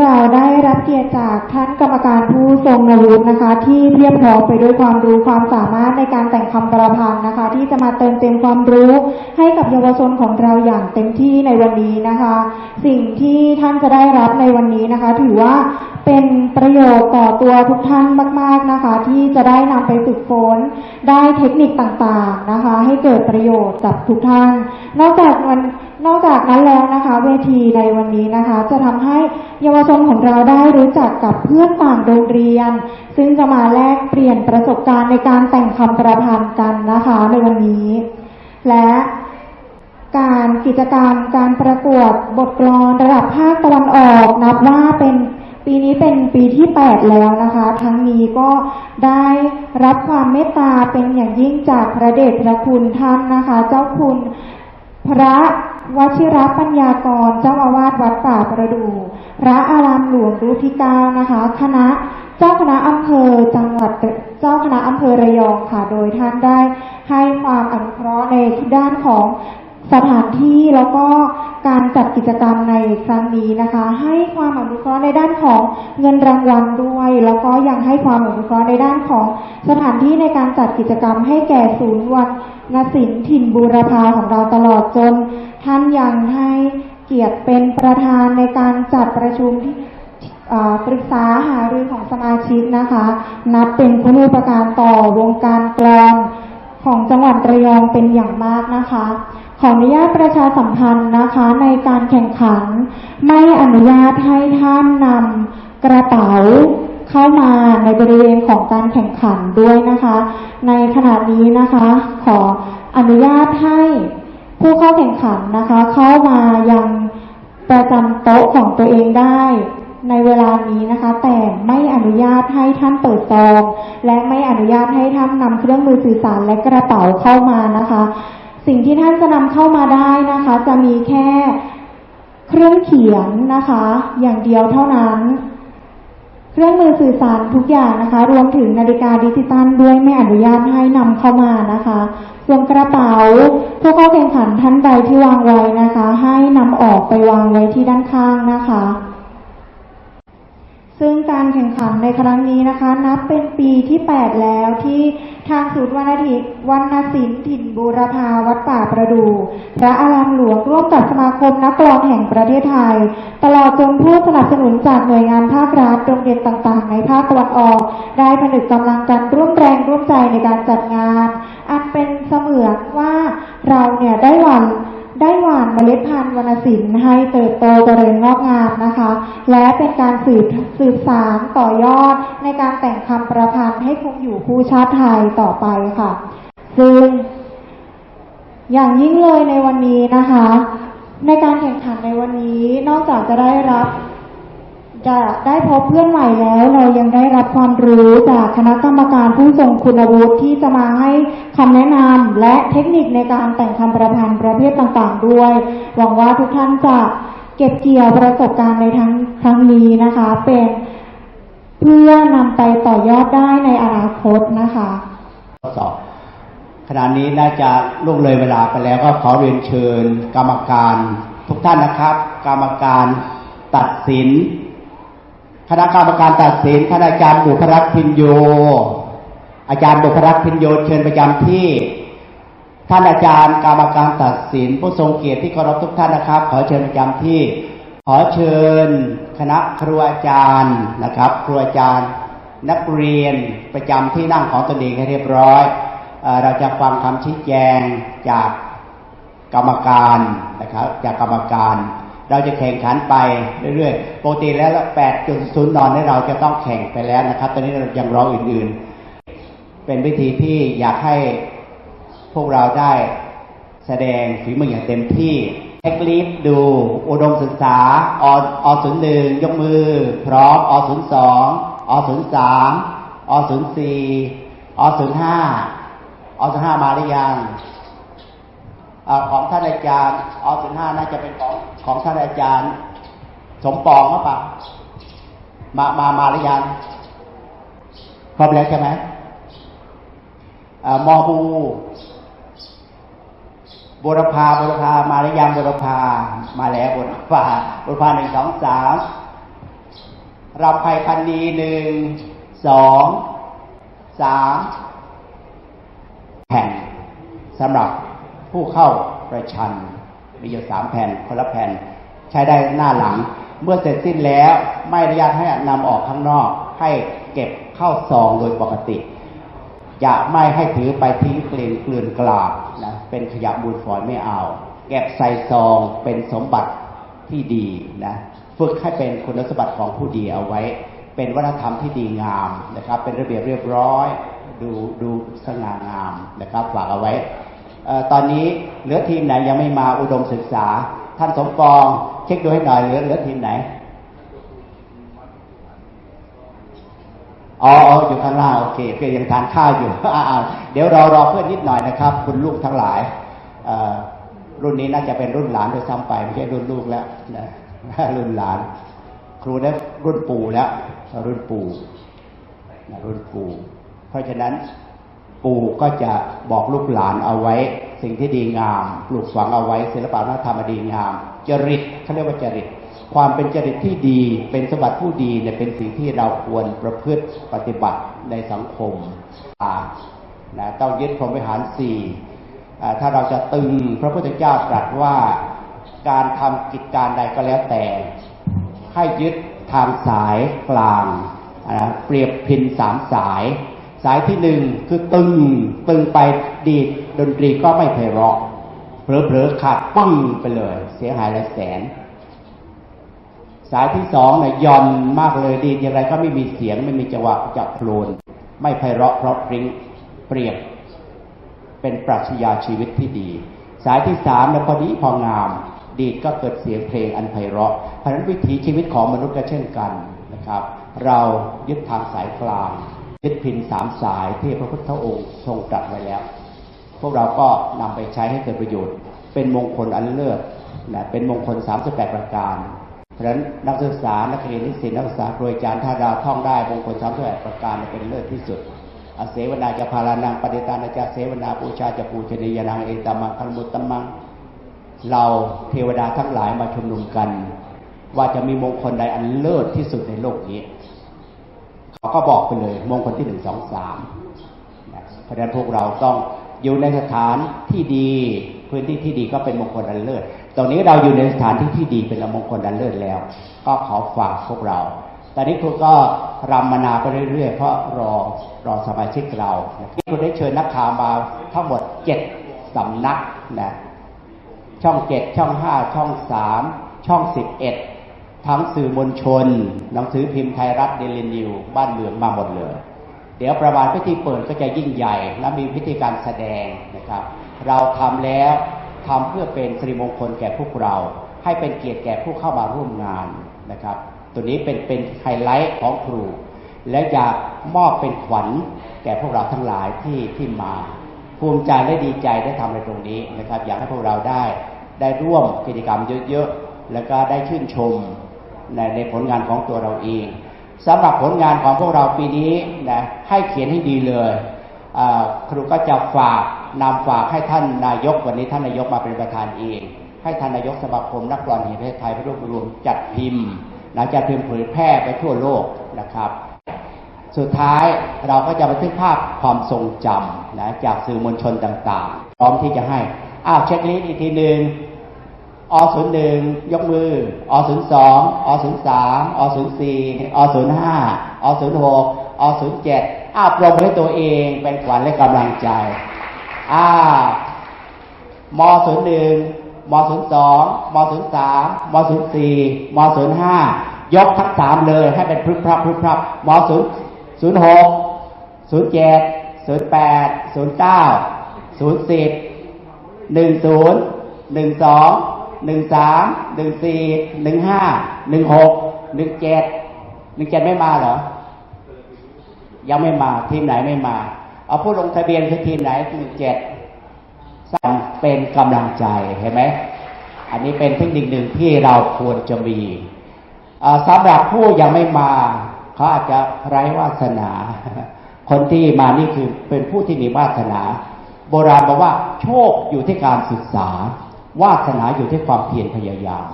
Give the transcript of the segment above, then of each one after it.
เราได้รับเกียรติจากท่านกรรมการผู้ทรงอาวุธนะคะ ที่เรียบพร้อมไปด้วยความรู้ความสามารถในการแต่งคำประพันธ์นะคะ ที่จะมาเติมเต็มความรู้ให้กับเยาวชนของเราอย่างเต็มที่ในวันนี้นะคะ สิ่งที่ท่านจะได้รับในวันนี้นะคะ ถือว่า เป็นประโยชน์ต่อตัวทุกท่านมาก ๆนะคะ ที่จะได้นำไปฝึกฝนได้เทคนิคต่างๆนะคะ ให้เกิดประโยชน์กับทุกท่าน นอกจากวันนอกจากนั้นแล้วนะคะ เวทีในวันนี้นะคะ จะทำให้เยาวชนของเราได้รู้จักกับเพื่อนต่างโรงเรียน ซึ่งจะมาแลกเปลี่ยนประสบการณ์ในการแต่งคำประพันธ์กันนะคะในวันนี้ และการกิจกรรมการประกวดบทกลอนระดับภาคตะวันออก นับว่าเป็น ปีนี้เป็นปีที่ 8 แล้วนะคะ ทั้งนี้ก็ได้รับความเมตตาเป็นอย่างยิ่งจากพระเดชพระคุณท่านนะคะ เจ้าคุณพระวชิรปัญญากร เจ้าอาวาสวัดป่าประดู พระอารามหลวงรูปที่เก้านะคะ คณะเจ้าคณะอำเภอจังหวัดเจ้าคณะอำเภอระยองค่ะ โดยท่านได้ให้ความอนุเคราะห์ในด้านของ สถานที่แล้วก็การจัดกิจกรรมในครั้งนี้นะคะ ให้ความอนุเคราะห์ในด้านของเงินรางวัลด้วย แล้วก็ยังให้ความอนุเคราะห์ในด้านของสถานที่ในการจัดกิจกรรมให้แก่ศูนย์วันนศิลป์ถิ่นบูรพาของเราตลอดจน ท่านยังให้เกียรติเป็นประธานในการจัดประชุมที่ปรึกษาหารือของสมาชิกนะคะ นับเป็นคุณูปการต่อวงการกลอนของจังหวัดระยองเป็นอย่างมากนะคะ ขออนุญาตประชาสัมพันธ์นะคะในการแข่งขัน ไม่อนุญาตให้ท่านนำกระเป๋าเข้ามาในบริเวณของการแข่งขันด้วยนะคะ ในขณะนี้นะคะ ขออนุญาตให้ผู้เข้าแข่งขันนะคะ เข้ามายังประจำโต๊ะของตัวเองได้ในเวลานี้นะคะ แต่ไม่อนุญาตให้ท่านเปิดซองและไม่อนุญาตให้ท่านนำเครื่องมือสื่อสารและกระเป๋าเข้ามานะคะ สิ่งที่ท่านจะนำเข้ามาได้นะคะ จะมีแค่เครื่องเขียนนะคะ อย่างเดียวเท่านั้น เครื่องมือสื่อสารทุกอย่างนะคะ รวมถึงนาฬิกาดิจิตอลด้วยไม่อนุญาตให้นำเข้ามานะคะส่วนกระเป๋าผู้เข้าแข่งขันท่านใดที่วางไว้นะคะ ให้นำออกไปวางไว้ที่ด้านข้างนะคะ ซึ่งการแข่งขันในครั้งนี้นะคะ นับเป็นปีที่ 8 แล้วที่ทางศูนย์วรรณทิวรรณศิลป์ถิ่นบูรพาวัดป่าประดูพระอารามหลวงร่วมกับสมาคมนักกลอนแห่งประเทศไทย ตลอดจนผู้สนับสนุนจากหน่วยงานภาครัฐโรงเรียนต่างๆ ในภาคตะวันออก ได้ผนึกกำลังกันร่วมแรงร่วมใจในการจัดงาน อันเป็นเสมือนว่าเราเนี่ยได้หวัน ได้หว่านเมล็ดพันธุ์วรรณศิลป์ให้เติบโตเจริญงอกงามนะคะ และเป็นการสืบสืบสารต่อยอดในการแต่งคำประพันธ์ให้คงอยู่คู่ชาติไทยต่อไปค่ะ ซึ่ง อย่างยิ่งเลยในวันนี้นะคะ ในการแข่งขันในวันนี้นอกจากจะได้รับ จะได้พบเพื่อนใหม่แล้วเรายังได้รับความรู้จากคณะกรรมการผู้ทรงคุณวุฒิที่จะมาให้คำแนะนำและเทคนิคในการแต่งคำประพันธ์ประเภทต่างๆ ด้วย หวังว่าทุกท่านจะเก็บเกี่ยวประสบการณ์ในทั้งครั้งนี้นะคะ เป็นเพื่อนำไปต่อยอดได้ในอนาคตนะคะทดสอบขณะนี้น่าจะล่วงเลยเวลาไปแล้วก็ขอเรียนเชิญ กรรมการ ทุกท่านนะครับ กรรมการตัดสิน คณะกรรมการตัดสินท่านอาจารย์บุพรัตน์พินโย อาจารย์บุพรัตน์พินโยเชิญประจำที่ ท่านอาจารย์กรรมการตัดสิน ผู้ทรงเกียรติที่เคารพทุกท่านนะครับ ขอเชิญประจำที่ ขอเชิญ คณะครูอาจารย์นะครับ ครูอาจารย์นักเรียนประจำที่นั่งของตนเองให้เรียบร้อยเอเราจะฟังคำชี้แจงจากกรรมการนะครับ จากกรรมการ เราจะแข่งขันไปเรื่อยๆ ปกติแล้ว8จุดศูนย์นอนให้เราจะต้องแข่งไปแล้วนะครับ ตอนนี้เรายังรออื่นๆ เป็นวิธีที่อยากให้พวกเราได้แสดงฝีมืออย่างเต็มที่เช็คลิสต์ดู อุดมศึกษา ออศูนย์หนึ่งยกมือ พร้อม อศูนย์สองอศูนย์สามอศูนย์สี่อศูนย์ห้าอศูนย์ห้ามาหรือยังอของท่านอาจารย์อศูนย์ห้าน่าจะเป็นของ ของท่านอาจารย์ สมปองหรือเปล่ามามามาหรือยังครบแล้วใช่ไหมอ่ามอบูบุรพาบุรพามาหรือยังบุรพามาแล้วบุรพาบุรพาหนึ่งสองสามรำไพพันนีหนึ่งสองสามแผ่นสำหรับผู้เข้าประชัน มีอยู่สามแผ่นคนละแผ่น ใช้ได้หน้าหลัง เมื่อเสร็จสิ้นแล้วไม่อนุญาตให้นำออกข้างนอก ให้เก็บเข้าซองโดยปกติจะไม่ให้ถือไปทิ้งเกลื่อนเกลื่อนกลาดนะเป็นขยะมูลฝอยไม่เอา เก็บใส่ซองเป็นสมบัติที่ดีนะฝึกให้เป็นคุณสมบัติของผู้ดีเอาไว้ เป็นวัฒนธรรมที่ดีงามนะครับ เป็นระเบียบเรียบร้อย ดูดูสง่างามนะครับฝากเอาไว้ ตอนนี้เหลือทีมไหนยังไม่มาอุดมศึกษา ท่านสมปอง เช็คดูให้หน่อยเหลือเหลือทีมไหนอ๋ออยู่ข้างล่างโอเคโอเคยังทานข้าวอยู่อ่าเดี๋ยวรอรอเพื่อนนิดหน่อยนะครับ คุณลูกทั้งหลายรุ่นนี้น่าจะเป็นรุ่นหลานโดยซ้ำไปไม่ใช่รุ่นลูกแล้วนะรุ่นหลาน ครูได้รุ่นปู่แล้วรุ่นปู่รุ่นปู่เพราะฉะนั้น ปู่ก็จะบอกลูกหลานเอาไว้ สิ่งที่ดีงามปลูกฝังเอาไว้ ศิลปะวัฒนธรรมดีงาม จริตเขาเรียกว่าจริต ความเป็นจริตที่ดีเป็นสมบัติผู้ดีเนี่ยเป็นสิ่งที่เราควรประพฤติปฏิบัติในสังคมนะต้องยึดพรหมวิหารสี่ถ้าเราจะตึงพระพุทธเจ้าตรัสว่าการทำกิจการใดก็แล้วแต่ ให้ยึดทางสายกลางนะเปรียบพินสามสาย สายที่หนึ่งคือตึงตึงไปดีดดนตรีก็ไม่ไพเราะเผลอๆขาดปั้งไปเลย เสียหายหลายแสน สายที่สองเนี่ยย่อนมากเลยดีดอย่างไรก็ไม่มีเสียงไม่มีจังหวะจับโคลนไม่ไพเราะเพราะพริ้งเปรียบ เป็นปรัชญาชีวิตที่ดี สายที่สามเนี่ยพอดีพองาม ดีดก็เกิดเสียงเพลงอันไพเราะเพราะนั้นวิถีชีวิตของมนุษย์ก็เช่นกันนะครับ เรายึดทางสายกลาง ยึดพินสามสายที่พระพุทธองค์ทรงตรัสไว้แล้ว พวกเราก็นำไปใช้ให้เกิดประโยชน์ เป็นมงคลอันเลิศนะเป็นมงคล 38 ประการ เพราะฉะนั้นนักศึกษา นักเรียนนิสิตนักศึกษาโดยอาจารย์ถ้าเราท่องได้มงคล 38 ประการเป็นเลิศที่สุดอาเสวนาจะพารานังปฏิตานาจะเสวนาปูชาจะปูชนียานังเอตามังคันมุตตมัง เราเทวดาทั้งหลายมาชุมนุมกัน ว่าจะมีมงคลใดอันเลิศที่สุดในโลกนี้ เขาก็บอกไปเลยมงคลที่หนึ่งสองสามนะเพราะฉะนั้นพวกเราต้องอยู่ในสถานที่ดีพื้นที่ที่ดีก็เป็นมงคลอันเลิศตรงนี้เราอยู่ในสถานที่ที่ดีเป็นมงคลอันเลิศแล้ว ก็ขอฝากพวกเรา ตอนนี้ครูก็รำมานาไปเรื่อยๆ เพราะรอรอสมาชิกเราที่ครูได้เชิญนักข่าวมาทั้งหมดเจ็ดสำนักนะช่องเจ็ดช่องห้าช่องสามช่องสิบเอ็ด ทั้งสื่อมวลชน หนังสือพิมพ์ไทยรัฐเดลินิว บ้านเมืองมาหมดเลย เดี๋ยวประมาณพิธีเปิดก็จะยิ่งใหญ่ และมีพิธีการแสดงนะครับ เราทำแล้วทำเพื่อเป็นสิริมงคลแก่พวกเรา ให้เป็นเกียรติแก่ผู้เข้ามาร่วมงานนะครับ ตัวนี้เป็นเป็นไฮไลท์ของครู และอยากมอบเป็นขวัญแก่พวกเราทั้งหลายที่ที่มา ภูมิใจและดีใจได้ทำในตรงนี้นะครับ อยากให้พวกเราได้ได้ร่วมกิจกรรมเยอะๆ แล้วก็ได้ชื่นชม ในในผลงานของตัวเราเองสำหรับผลงานของพวกเราปีนี้นะให้เขียนให้ดีเลยครูก็จะฝากนำฝากให้ท่านนายกวันนี้ท่านนายกมาเป็นประธานเอง ให้ท่านนายกสมาคมนักกลอนแห่งประเทศไทยรวบรวมจัดพิมพ์หลังจากพิมพ์เผยแพร่ไปทั่วโลกนะครับ สุดท้ายเราก็จะบันทึกภาพความทรงจำนะจากสื่อมวลชนต่างๆ พร้อมที่จะให้อ้าวเช็คลิสต์อีกทีหนึ่ง อศูนย์หนึ่งยกมืออศูนย์สองอศูนย์สามอศูนย์สี่อศูนย์ห้าอศูนย์หกอศูนย์เจ็ดอ้าวปรบมือให้ตัวเองเป็นขวัญและกำลังใจอ้าวมศูนย์หนึ่งมศูนย์สองมศูนย์สามมศูนย์สี่มศูนย์ห้ายกทั้งสามเลยให้เป็นพรึบพรับพรึบพรับมศูนย์ศูนย์หกศูนย์เจ็ดศูนย์แปดศูนย์เก้าศูนย์สิบหนึ่งศูนย์หนึ่งสอง หนึ่งสามหนึ่งสี่หนึ่งห้าหนึ่งหกหนึ่งเจ็ดหนึ่งเจ็ดไม่มาเหรอ ยังไม่มาทีมไหนไม่มา เอาผู้ลงทะเบียนคือทีมไหนหนึ่งเจ็ดสั่งเป็นกำลังใจเห็นไหมอันนี้เป็นเทคนิคหนึ่งที่เราควรจะมีสำหรับผู้ยังไม่มาเขาอาจจะไร้วาสนา คนที่มานี่คือเป็นผู้ที่มีวาสนา โบราณบอกว่าโชคอยู่ที่การศึกษา วาสนาอยู่ที่ความเพียรพยายาม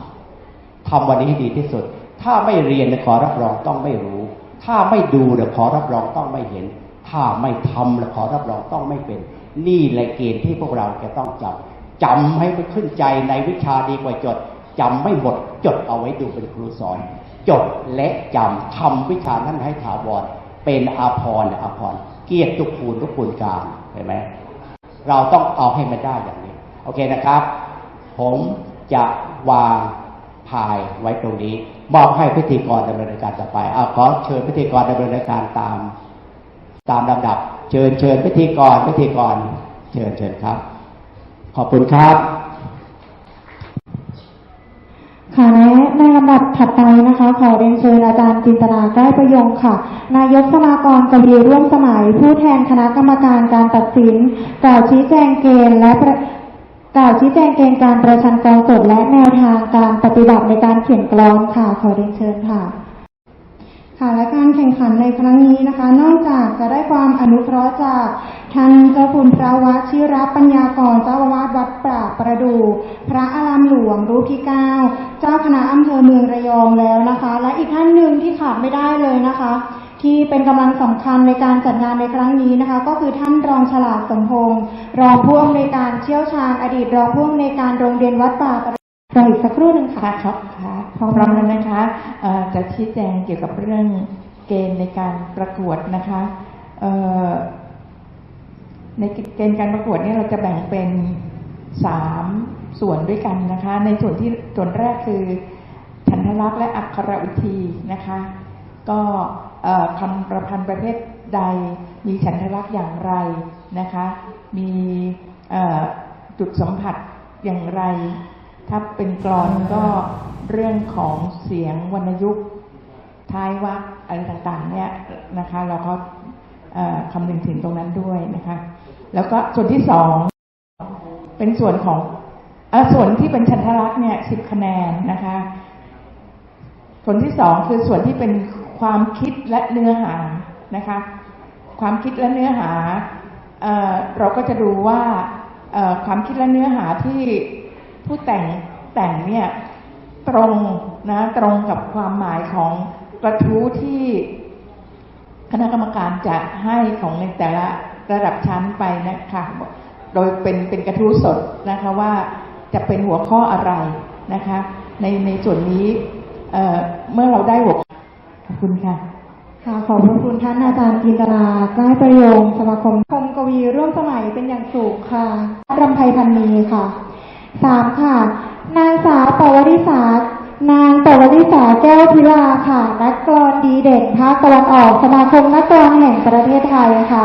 ทำวันนี้ให้ดีที่สุด ถ้าไม่เรียนเนี่ยขอรับรองต้องไม่รู้ ถ้าไม่ดูเนี่ยขอรับรองต้องไม่เห็น ถ้าไม่ทำเนี่ยขอรับรองต้องไม่เป็น นี่แหละเกณฑ์ที่พวกเราจะต้องจำจำให้มันขึ้นใจในวิชาดีกว่าจดจำไม่หมดจดเอาไว้ดูเป็นครูสอน จดและจำทำวิชานั้นให้ถาวรเป็นอาภรณ์อาภรณ์เกียรติทุกคูณทุกคูณการเห็นไหมเราต้องเอาให้มันได้อย่างนี้ โอเคนะครับ ผมจะวางพายไว้ตรงนี้ มอบให้พิธีกรดำเนินการต่อไปเอาขอเชิญพิธีกรดำเนินการตามตามลำดับ เชิญเชิญพิธีกรพิธีกร เชิญเชิญครับ ขอบคุณครับ ค่ะและในลำดับถัดไปนะคะ ขอเรียนเชิญอาจารย์จินตนาใกล้ประยงค่ะ นายกสมากรกวีร่วมสมัย ผู้แทนคณะกรรมการการตัดสินกล่าวชี้แจงเกณฑ์และ กล่าวชี้แจงเกณฑ์การประชันกองสดและแนวทางการปฏิบัติในการเขียนกลองค่ะขอเรียนเชิญค่ะ ค่ะและการแข่งขันในครั้งนี้นะคะ นอกจากจะได้ความอนุเคราะห์จากท่านเจ้าคุณพระวัชิรปัญญากรเจ้าอาวาสวัดปราบประดู พระอารามหลวงรูปที่เก้าเจ้าคณะอำเภอเมืองระยองแล้วนะคะ และอีกท่านหนึ่งที่ขาดไม่ได้เลยนะคะ ที่เป็นกำลังสำคัญในการจัดงานในครั้งนี้นะคะ ก็คือท่านรองฉลาดสมพงศ์รองผู้อำนวยการเชี่ยวชาญ อดีตรองผู้อำนวยการโรงเรียนวัดป่าประดูรออีกสักครู่หนึ่งค่ะครับค่ะพร้อมแล้วนะคะจะชี้แจงเกี่ยวกับเรื่องเกณฑ์ในการประกวดนะคะในเกณฑ์การประกวดนี่เราจะแบ่งเป็นสามส่วนด้วยกันนะคะ ในส่วนที่ส่วนแรกคือฉันทลักษณ์และอักขระอุทีนะคะ ก็ คำประพันธ์ประเภทใด มีฉันทลักษณ์อย่างไรนะคะ มีจุดสัมผัสอย่างไร ถ้าเป็นกรอนก็เรื่องของเสียงวรรณยุกต์ท้ายวรรคอะไรต่างๆ เนี่ยนะคะ เราก็คำนึงถึงตรงนั้นด้วยนะคะ แล้วก็ส่วนที่สองเป็นส่วนของอส่วนที่เป็นชันทลักษณ์เนี่ยสิบคะแนนนะคะ ส่วนที่สองคือส่วนที่เป็น ความคิดและเนื้อหานะคะ ความคิดและเนื้อหาเอเราก็จะดูว่าความคิดและเนื้อหาที่ผู้แต่งแต่งเนี่ยตรงนะตรงกับความหมายของกระทู้ที่คณะกรรมการจะให้ของในแต่ละระดับชั้นไปนะคะ โดยเป็นเป็นกระทู้สดนะคะว่าจะเป็นหัวข้ออะไรนะคะ ในในส่วนนี้เเมื่อเราได้หัว ข้อขอบคุณค่ะ ค่ะขอบพระคุณท่านอาจารย์จินตราใกล้ประโยงสมาคมคมกวีร่วมสมัยเป็นอย่างสูงค่ะรำไพพันนีค่ะสามค่ะ นางสาวปวริษานางปวริษาแก้วพิลาค่ะ นักกลอนดีเด่นภาคตะวันออกสมาคมนักกลอนแห่งประเทศไทยค่ะ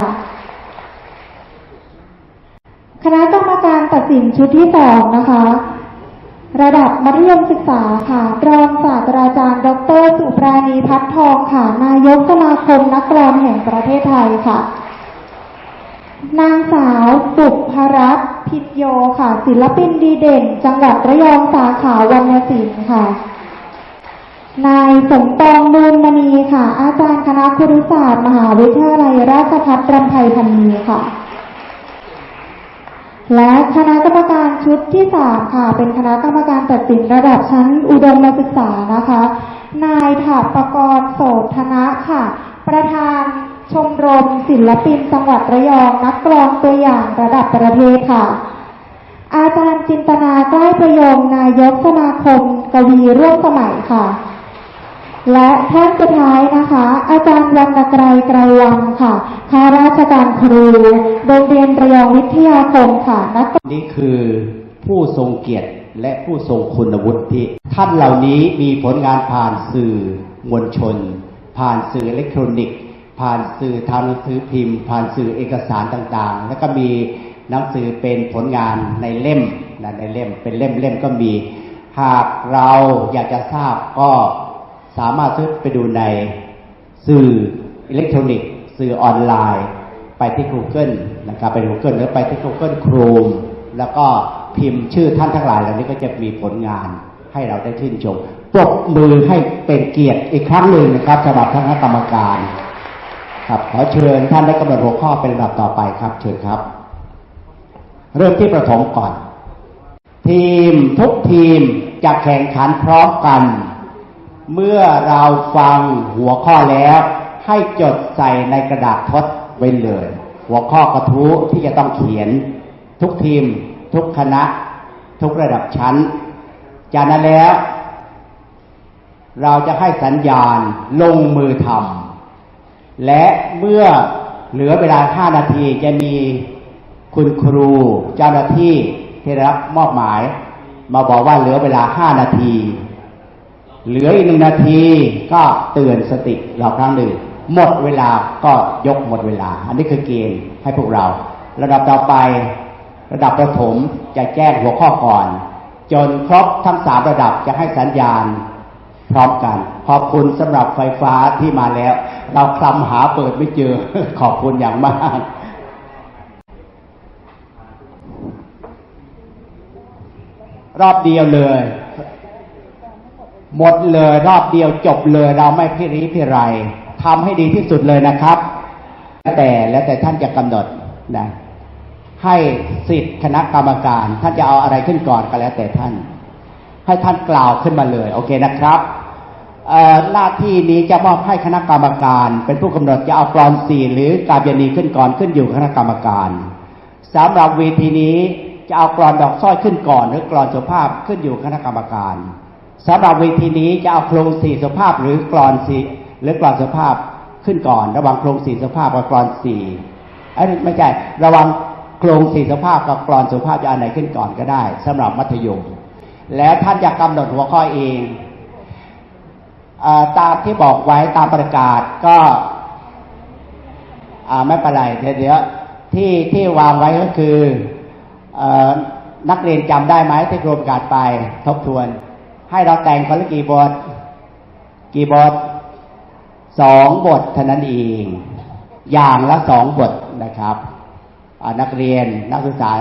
คณะกรรมการตัดสินชุดที่สองนะคะ ระดับมัธยมศึกษาค่ะ รองศาสตราจารย์ ดร สุปราณีพัฒทองค่ะ นายกสมาคมนักกลอนแห่งประเทศไทยค่ะ นางสาวสุภรัตน์พิทโยค่ะ ศิลปินดีเด่น จังหวัดระยองสาขาวรรณศิลป์ค่ะ นายสมปองมูลมณีค่ะ อาจารย์คณะครุศาสตร์ มหาวิทยาลัยราชภัฏรำไพพันนีค่ะ และคณะกรรมการชุดที่สามค่ะ เป็นคณะกรรมการตัดสินระดับชั้นอุดมศึกษานะคะ นายถาปกรณ์โสธนะค่ะ ประธานชมรมศิลปินจังหวัดระยองนักกลองตัวอย่างระดับประเทศค่ะ อาจารย์จินตนาใกล้ประยงนายกสมาคมกวีร่วมสมัยค่ะ และท่านสุดท้ายนะคะ อาจารย์วรรณไกรไกรวังค่ะข้าราชการครูโรงเรียนระยองวิทยาคมค่ะนักนี่คือผู้ทรงเกียรติและผู้ทรงคุณวุฒิท่านเหล่านี้มีผลงานผ่านสื่อมวลชน ผ่านสื่ออิเล็กทรอนิกส์ ผ่านสื่อทางหนังสือพิมพ์ ผ่านสื่อเอกสารต่างๆ แล้วก็มีหนังสือเป็นผลงานในเล่มนะในเล่มเป็นเล่มๆก็มี หากเราอยากจะทราบก็ สามารถซื้อไปดูในสื่ออิเล็กทรอนิกส์ สื่อออนไลน์ ไปที่ Google นะครับไป Google หรือไปที่ Google Chrome แล้วก็พิมพ์ชื่อท่านทั้งหลายเหล่านี้ก็จะมีผลงานให้เราได้ชื่นชมปรบมือให้เป็นเกียรติอีกครั้งหนึ่งนะครับสำหรับคณะกรรมการ ครับขอเชิญท่านได้กำหนดหัวข้อเป็นลำดับต่อไปครับ เชิญครับ เริ่มที่ประถมก่อน ทีมทุกทีมจะแข่งขันพร้อมกัน เมื่อเราฟังหัวข้อแล้ว ให้จดใส่ในกระดาษทดไว้เลย หัวข้อกระทู้ที่จะต้องเขียน ทุกทีม ทุกคณะ ทุกระดับชั้น จากนั้นแล้ว เราจะให้สัญญาณลงมือทำและเมื่อเหลือเวลา5นาทีจะมีคุณครูเจ้าหน้าที่ที่รับมอบหมาย มาบอกว่าเหลือเวลา5นาที เหลืออีกหนึ่งนาทีก็เตือนสติเราครั้งหนึ่งหมดเวลาก็ยกหมดเวลา อันนี้คือเกณฑ์ให้พวกเรา ระดับต่อไประดับประถมจะแจ้งหัวข้อก่อน จนครบทั้งสามระดับจะให้สัญญาณ พร้อมกัน ขอบคุณสำหรับไฟฟ้าที่มาแล้ว เราคลำหาเปิดไม่เจอขอบคุณอย่างมากรอบเดียวเลย หมดเลยรอบเดียวจบเลยเราไม่พิริพิไรทำให้ดีที่สุดเลยนะครับ แต่แล้วแต่ท่านจะกำหนดนะให้สิทธิคณะกรรมการ ท่านจะเอาอะไรขึ้นก่อนก็แล้วแต่ท่าน ให้ท่านกล่าวขึ้นมาเลย โอเคนะครับเอ่อหน้าที่นี้จะมอบให้คณะกรรมการ เป็นผู้กำหนดจะเอากรอนสี่หรือกาเบียนีขึ้นก่อนขึ้นอยู่คณะกรรมการสำหรับเวทีนี้จะเอากรอนดอกสร้อยขึ้นก่อน หรือกรอนสุภาพขึ้นอยู่คณะกรรมการ สำหรับเวทีนี้จะเอาโครงสี่สุภาพหรือกรอนสี่หรือกรอนสุภาพขึ้นก่อน ระหว่างโครงสี่สุภาพกับกรอนสี่เอ้ไม่ใช่ระวังโครงสี่สุภาพกับกรอนสุภาพจะอันไหนขึ้นก่อนก็ได้สำหรับมัธยม แล้วท่านจะกำหนดหัวข้อเองอตามที่บอกไว้ตามประกาศก็ไม่เป็นไรเดี๋ยวเดียวที่ที่วางไว้ก็คือออนักเรียนจำได้ไหมที่กรมการไปทบทวน ให้เราแต่งคนละกี่บท กี่บทสองบทเท่านั้นเอง อย่างละสองบทนะครับนักเรียนนักศึกษา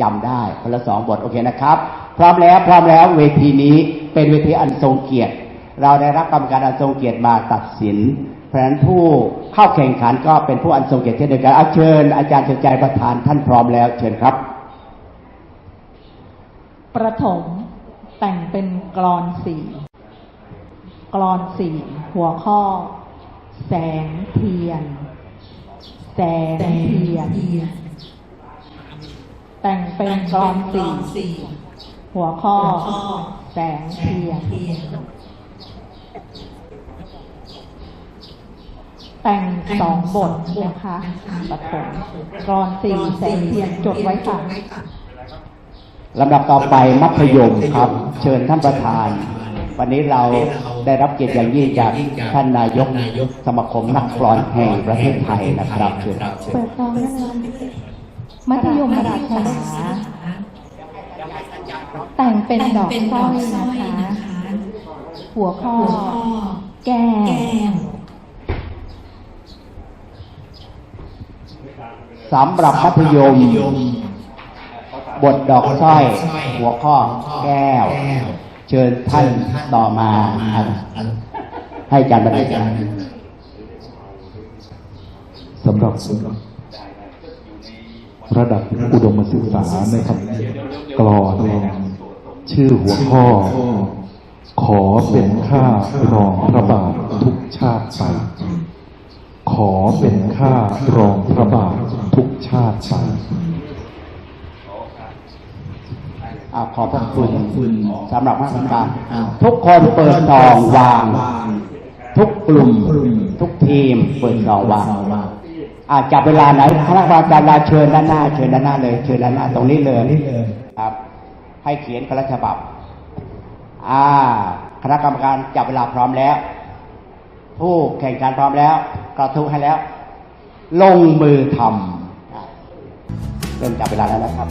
จำได้คนละสองบทโอเคนะครับ พร้อมแล้วพร้อมแล้วเวทีนี้เป็นเวทีอันทรงเกียรติ เราได้รับกรรมการอันทรงเกียรติมาตัดสิน เพราะฉะนั้นผู้เข้าแข่งขันก็เป็นผู้อันทรงเกียรติเช่นเดียวกันเอาเชิญ อาจารย์เฉลิมใจประธานท่านพร้อมแล้ว เชิญครับ ประถม แต่งเป็นกรอนสี่กรอนสี่หัวข้อ แสงเทียน แสงเทียน แต่งเป็นกรอนสี่หัวข้อ แสงเทียน แต่งสองบทนะคะประถมกรอนสี่แสงเทียนจดไว้ค่ะ ลำดับต่อไปมัธยมครับ เชิญท่านประธาน วันนี้เราได้รับเกียรติอย่างยิ่งจากท่านนายกสมาคมนักกลอนแห่งประเทศไทยนะครับเชิญเปิดซองได้เลยมัธยมราชาแต่งเป็นดอกสร้อยนะคะหัวข้อ แก้วสำหรับมัธยม บทดอกสร้อย หัวข้อแก้ว เชิญท่านต่อมาให้อาจารย์บรรยายสำหรับระดับอุดมศึกษาในคำกรอนชื่อหัวข้อ ขอเป็นข้ารองพระบาททุกชาติไปขอเป็นข้ารองพระบาททุกชาติไป อ่าขอบพระคุณสำหรับพระกรรมการทุกคนเปิดซองวาง ทุกกลุ่ม ทุกทีมเปิดซองวางอ่าจับเวลาไหนคณะกรรมการลาเชิญด้านหน้าเชิญด้านหน้าเลยเชิญด้านหน้าตรงนี้เลยครับ ให้เขียนคนละฉบับ อ่า คณะกรรมการจับเวลาพร้อมแล้ว ผู้แข่งขันพร้อมแล้ว กระทุกให้แล้ว ลงมือทำอะเริ่มจับเวลาแล้วนะครับ